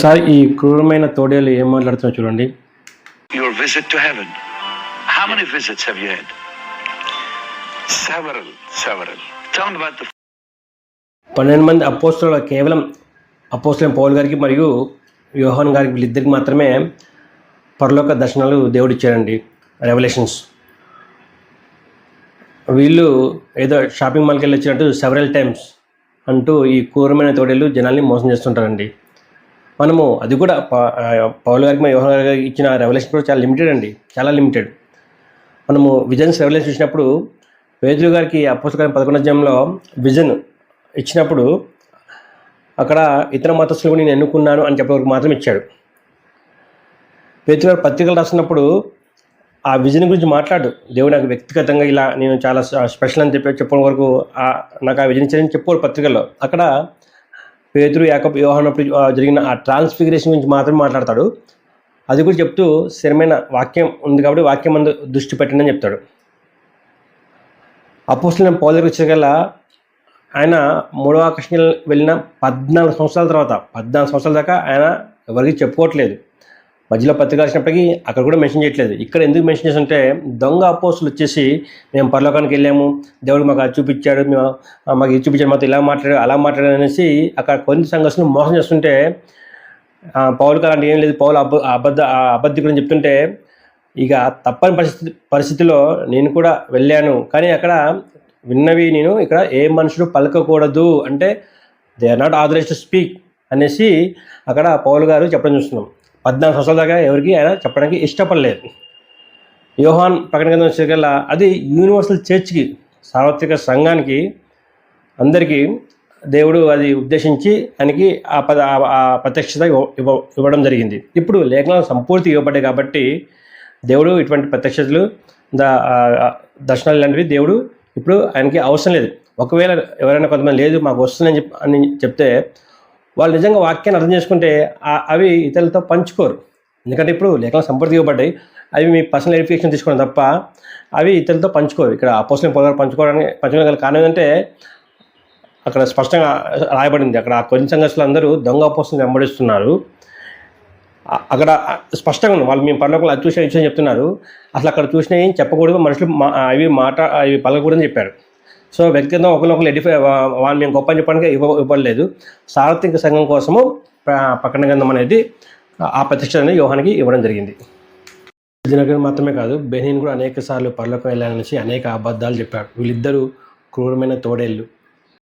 Sir ఈ క్రూరమైన తోడేలు ఏం మాట్లాడుతున్నా చూడండి to heaven. How many visits have you had? Several, several. Tell me about the పన్నెండు మంది అపోస్తులు కేవలం అపోస్తులైన పౌల్ గారికి మరియు యోహాన్ గారికి వీళ్ళిద్దరికి మాత్రమే పరలోక దర్శనాలు దేవుడు ఇచ్చాడండి రెవల్యూషన్స్ వీళ్ళు ఏదో షాపింగ్ మాల్కి వెళ్ళి వచ్చినట్టు సెవరల్ టైమ్స్ అంటూ ఈ క్రూరమైన తోడేళ్ళు జనాల్ని మోసం చేస్తుంటారండి మనము అది కూడా ప- పౌల్ గారికి మరియు గారికి ఇచ్చిన రెవల్యూషన్ కూడా చాలా లిమిటెడ్ అండి. చాలా లిమిటెడ్ మనము విజన్స్ రెవల్యూషన్ చూసినప్పుడు వేదులు గారికి అపోస్తకాలం పదకొండు అధ్యాయంలో విజన్ ఇచ్చినప్పుడు అక్కడ ఇతర మతస్థులు నేను ఎన్నుకున్నాను అని చెప్పేవరకు మాత్రం ఇచ్చాడు. పేదలు గారు పత్రికలు రాస్తున్నప్పుడు ఆ విజన్ గురించి మాట్లాడు. దేవుడు నాకు వ్యక్తిగతంగా ఇలా నేను చాలా స్పెషల్ అని చెప్పి చెప్పడం వరకు నాకు ఆ విజన్ ఇచ్చారని చెప్పారు పత్రికల్లో. అక్కడ పేతురు యాకప్ యోహానప్పుడు జరిగిన ఆ ట్రాన్స్ఫిగరేషన్ గురించి మాత్రమే మాట్లాడతాడు. అది కూడా చెప్తూ స్థిరమైన వాక్యం ఉంది కాబట్టి వాక్యం మందు దృష్టి పెట్టండి అని చెప్తాడు. అపోస్తులైన పౌలు దగ్గరికి ఆయన మూడవ ఆకర్షణ వెళ్ళిన పద్నాలుగు సంవత్సరాల తర్వాత పద్నాలుగు సంవత్సరాల దాకా ఆయన ఎవరికి చెప్పుకోవట్లేదు. మధ్యలో పత్రిక రాసినప్పటికీ అక్కడ కూడా మెన్షన్ చేయట్లేదు. ఇక్కడ ఎందుకు మెన్షన్ చేస్తుంటే దొంగ అపోస్తులు వచ్చేసి మేము పరలోకానికి వెళ్ళాము. దేవుడు మాకు అది చూపించాడు. మేము మాకు ఇది చూపించాడు. మాతో ఇలా మాట్లాడాడు అలా మాట్లాడాడు అనేసి అక్కడ కొన్ని సంఘర్షణలు మోసం చేస్తుంటే ఆ, పౌలు అలాంటి ఏం లేదు. పౌలు అబ అబద్ధ ఆ అబద్ధికుడు అని చెప్తుంటే ఇక తప్పని పరిస్థితి పరిస్థితిలో నేను కూడా వెళ్ళాను. కానీ అక్కడ విన్నవి నేను ఇక్కడ ఏ మనుషుడు పలకకూడదు అంటే they are not authorize to speak అనేసి అక్కడ పౌలు గారు చెప్పడం చూస్తున్నాం. పద్నాలుగు సంవత్సరాల దాకా ఎవరికి ఆయన చెప్పడానికి ఇష్టపడలేదు. యోహాన్ ప్రకటన గ్రంథం వచ్చేకల్లా అది యూనివర్సల్ చర్చ్కి సార్వత్రిక సంఘానికి అందరికీ దేవుడు అది ఉద్దేశించి ఆయనకి ఆ పద ఆ- ప్రత్యక్షత ఇవ్వ- ఇవ్వడం జరిగింది. ఇప్పుడు లేఖనాలు సంపూర్తి ఇవ్వబడ్డాయి కాబట్టి దేవుడు ఇటువంటి ప్రత్యక్షతలు ద దర్శనాలు లాంటివి దేవుడు ఇప్పుడు ఆయనకి అవసరం లేదు. ఒకవేళ ఎవరైనా కొంతమంది లేదు మాకు వస్తుందని చెప్పి అని చెప్తే వాళ్ళు నిజంగా వాక్యాన్ని అర్థం చేసుకుంటే అవి ఇతరులతో పంచుకోరు. ఎందుకంటే ఇప్పుడు లేఖనాలు సంపూర్తి ఇవ్వబడ్డాయి అవి మీ పర్సనల్ ఎడిఫికేషన్ తీసుకోవడం తప్ప అవి ఇతరులతో పంచుకోరు. ఇక్కడ అపోసిన పొలాలు పంచుకోవడానికి పంచుకోవడం గల కారణం ఏంటంటే అక్కడ స్పష్టంగా రాయబడింది. అక్కడ ఆ కొన్ని సంఘర్షణలు అందరూ దొంగ అపోస్తులు వెంబడిస్తున్నారు. అక్కడ స్పష్టంగా ఉంది. వాళ్ళు మేము పనులకు అది చూసిన విషయం చెప్తున్నారు. అసలు అక్కడ చూసినా ఏం చెప్పకూడదు. మనుషులు మా అవి మాట అవి పలకూడదని చెప్పారు. సో వ్యక్తిగతంగా ఒకరినొకరు ఎడిఫై వాళ్ళు మేము గొప్ప అని చెప్పడానికి ఇవ్వ ఇవ్వలేదు. సార్వత్రిక సంఘం కోసము ప్రకటన గ్రంథం అనేది ఆ ప్రతిష్ట అనేది యోహానికి ఇవ్వడం జరిగింది. దినకర్ మాత్రమే కాదు బెహీన్ కూడా అనేక సార్లు పర్లోకం వెళ్ళాలనేసి అనేక అబద్ధాలు చెప్పాడు. వీళ్ళిద్దరూ క్రూరమైన తోడేళ్ళు.